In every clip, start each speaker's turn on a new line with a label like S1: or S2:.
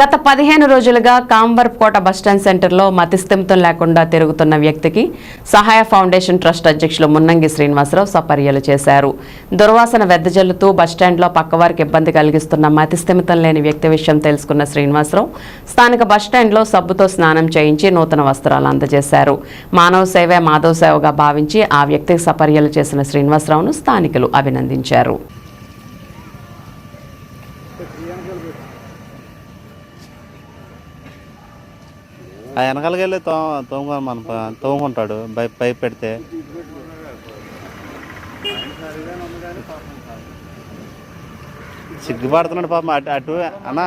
S1: గత పదిహేను రోజులుగా కాంబర్కోట బస్టాండ్ సెంటర్లో మతిస్థిమితం లేకుండా తిరుగుతున్న వ్యక్తికి సహాయ ఫౌండేషన్ ట్రస్ట్ అధ్యక్షులు మున్నంగి శ్రీనివాసరావు సపర్యలు చేశారు. దుర్వాసన వెద్దజల్లుతూ బస్టాండ్లో పక్కవారికి ఇబ్బంది కలిగిస్తున్న మతిస్థిమితం లేని వ్యక్తి విషయం తెలుసుకున్న శ్రీనివాసరావు స్థానిక బస్టాండ్లో సబ్బుతో స్నానం చేయించి నూతన వస్త్రాలు అందజేశారు. మానవ సేవే మాధవ సేవగా భావించి ఆ వ్యక్తికి సపర్యలు చేసిన శ్రీనివాసరావును స్థానికులు అభినందించారు.
S2: ఆ వెనకాలకి వెళ్ళి తో తోముకొని మన తోముకుంటాడు. పై పైప్ పెడితే సిగ్గుపడుతున్నాడు పాపం అటు అటు అన్నా.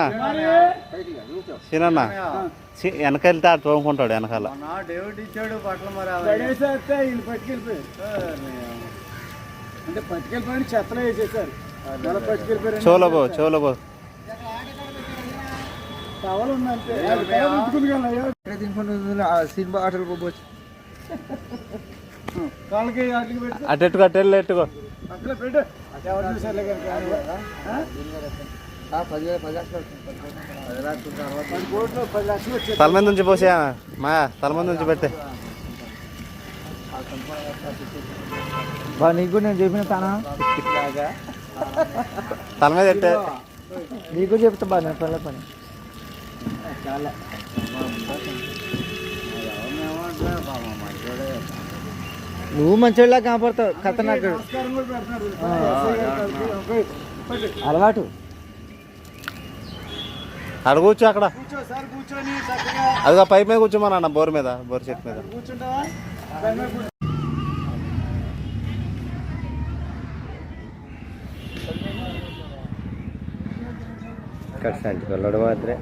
S2: సీనన్న వెనక వెళ్తే అటు తోముకుంటాడు వెనకాల.
S3: నా డేవిడ్
S4: అంటే చెత్తలో వేసేసారు టవల్ ఉందంటే
S3: సినిమా ఆటలు పోవచ్చు
S4: కాళ్ళకి
S2: అటు ఎట్టుకో అటు వెళ్ళి ఎట్టుకో. తల మీద నుంచి పోసే మా తల మీద నుంచి పెట్టే.
S3: బా నీకు నేను చెప్పిన తానా?
S2: తల మీద పెట్టే.
S3: నీకు చెప్తా బా నేను పని. నువ్వు మంచోళ్ళ కనపడతావు కథ నాకు.
S4: నమస్కారం కూడా పెడుతున్నారు ఎస్ఐ గారు కలిపి. పెట్టు.
S3: అలవాటు.
S2: అక్కడ కూర్చో అక్కడ.
S4: కూర్చో సార్ కూర్చొని చక్కగా.
S2: అదిగో పైప్ మీద కూర్చోమన్నా బోర్ మీద బోర్ చెట్టు మీద.
S4: కూర్చో.
S3: సంచి పిల్లడు మాత్రమే.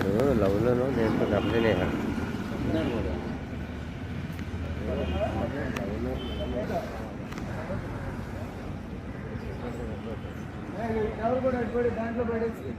S2: అతడు
S3: అడు లవ్లోను దేంట్లో కంపెనీ
S4: ఎవరు కూడా దాంట్లో పడేసి